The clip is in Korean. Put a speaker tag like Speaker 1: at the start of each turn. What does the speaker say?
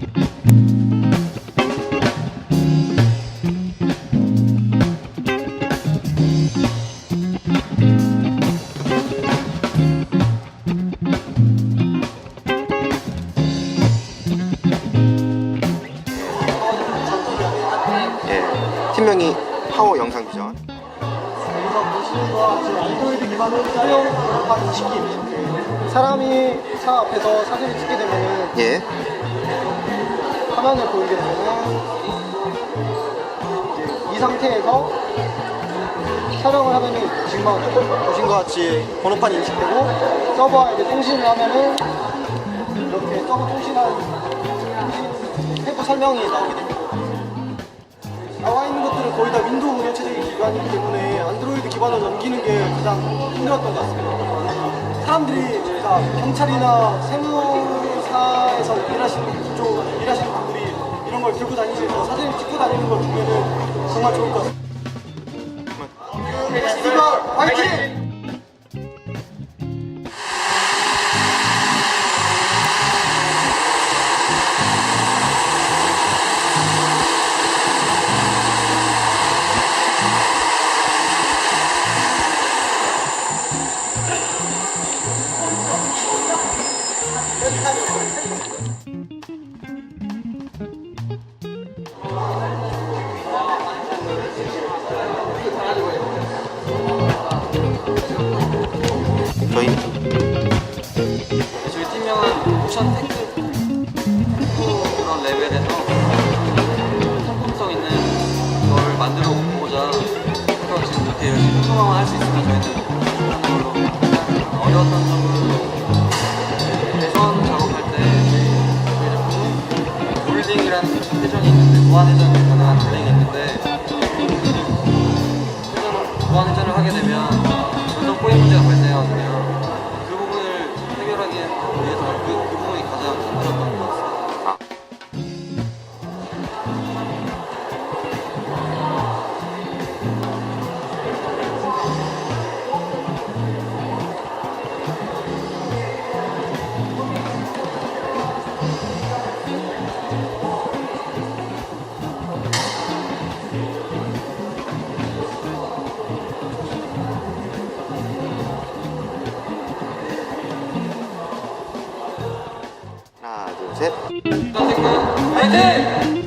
Speaker 1: 예, 팀명이 파워 영상 비전.
Speaker 2: 여기서 보시는 거 같이 안드로이드 기반의 촬영 번호판 인식기 사람이 차 앞에서 사진을 찍게 되면은
Speaker 1: 예,
Speaker 2: 화면을 보이게 이제 이 상태에서 촬영을 하면은 지금 막 보신 것 같이 번호판이 인식되고 서버에 통신을 하면은 이렇게 서버 통신한 통신 세부 설명이 나오게 됩니다. 나와 있는 것들은 거의 다 윈도우 운영 체제의 기반이기 때문에 안드로이드 기반을 넘기는 게 가장 힘들었던 것 같습니다. 사람들이 이제 다 경찰이나 세무 사에서 일하시는 그쪽 일하시는 분들이 이런 걸 들고 다니면서 사진을 찍고 다니는 걸 보면은 정말 좋을 것 같습니다. 페스티벌 화이팅!
Speaker 1: 저희
Speaker 3: 저희 팀명은 오션 테크 그런 레벨에서 상품성 있는 걸 만들어 보고자 해서 지금 이렇게 열심히 소통만 할수 있으면 저희는 어려웠던 점은 대선 작업할 때 저희 제품은 몰딩이라는 회전이 있는데 무한 회전이
Speaker 1: 하나, 둘, 셋.
Speaker 3: 화이팅!